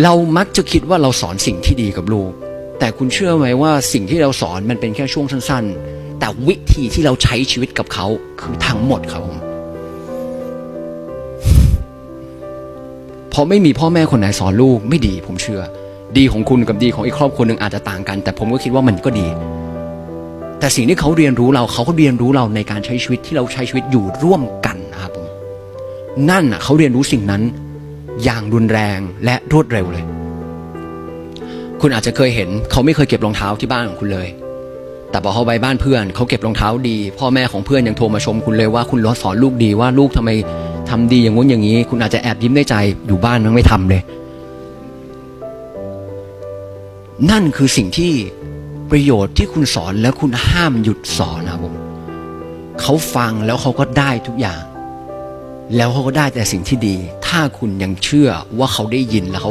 เรามักจะคิดว่าเราสอนสิ่งที่ดีกับลูก แต่คุณเชื่อไหมว่าสิ่งที่เราสอนมันเป็นแค่ช่วงสั้น ๆ แต่วิธีที่เราใช้ชีวิตกับเขาคือทั้งหมดครับผมเพราะไม่มีพ่อแม่คนไหนสอนลูกไม่ดี ผมเชื่อ ดีของคุณกับดีของอีกครอบครัวหนึ่งอาจจะต่างกัน แต่ผมก็คิดว่ามันก็ดี แต่สิ่งที่เขาเรียนรู้เราเขาก็เรียนรู้เราในการใช้ชีวิตที่เราใช้ชีวิตอยู่ร่วมกันนะครับผมนั่นน่ะเขาเรียนรู้สิ่งนั้น อย่างรุนแรงและรวดเร็วเลย คุณอาจจะเคยเห็น เขาไม่เคยเก็บรองเท้าที่บ้านของคุณเลย แต่พอเขาไปบ้านเพื่อน เขาเก็บรองเท้าดี พ่อแม่ของเพื่อนยังโทรมาชมคุณเลยว่าคุณล้อสอนลูกดีว่าลูกทำไมทำดีอย่างงู้นอย่างนี้ คุณอาจจะแอบยิ้มในใจอยู่บ้านมันไม่ทำเลย นั่นคือสิ่งที่ประโยชน์ที่คุณสอนแล้วคุณห้ามหยุดสอนนะผมเขาฟังแล้วเขาก็ได้ทุกอย่าง แล้วเขาก็ได้แต่สิ่งที่ดี ถ้าคุณยังเชื่อว่าเขาได้ยินแล้วเขา